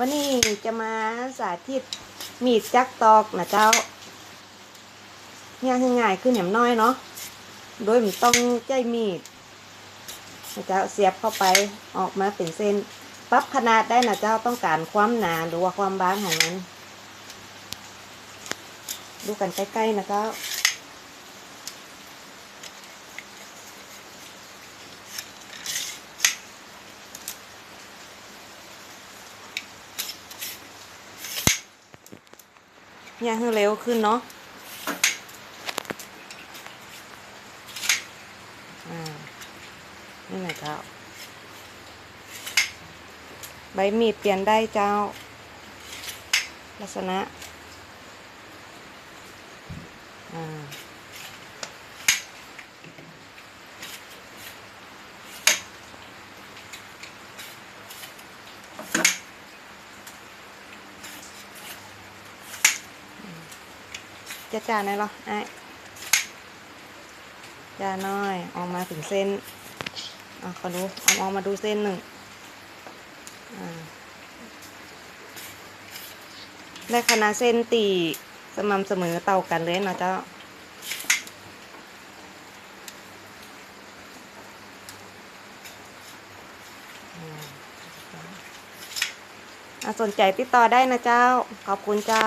วันนี้จะมาสาธิตมีดจักตอกนะเจ้าเนี่ยคือง่ายขึ้นแหมน้อยเนาะโดยมันต้องใจมีดนะเจ้าเสียบเข้าไปออกมาเป็นเส้นปรับขนาดได้นะเจ้าต้องการความหนาหรือว่าความบางของมันดูกันใกล้ๆนะเจ้า เนี่ยให้เร็วขึ้นเนาะอ่านี่ไหละเจ้า ใบมีดเปลี่ยนได้เจ้า ลักษณะ อ่า จะจานไหนหรอไอ้จานน้อยออกมาถึงเส้นอะขอดูเอาออกมาดูเส้นหนึ่งอ่าได้ขนาดเส้นตีสม่ำเสมอเต่ากันเลยนะเจ้าอ่าสนใจติดต่อได้นะเจ้า ขอบคุณเจ้า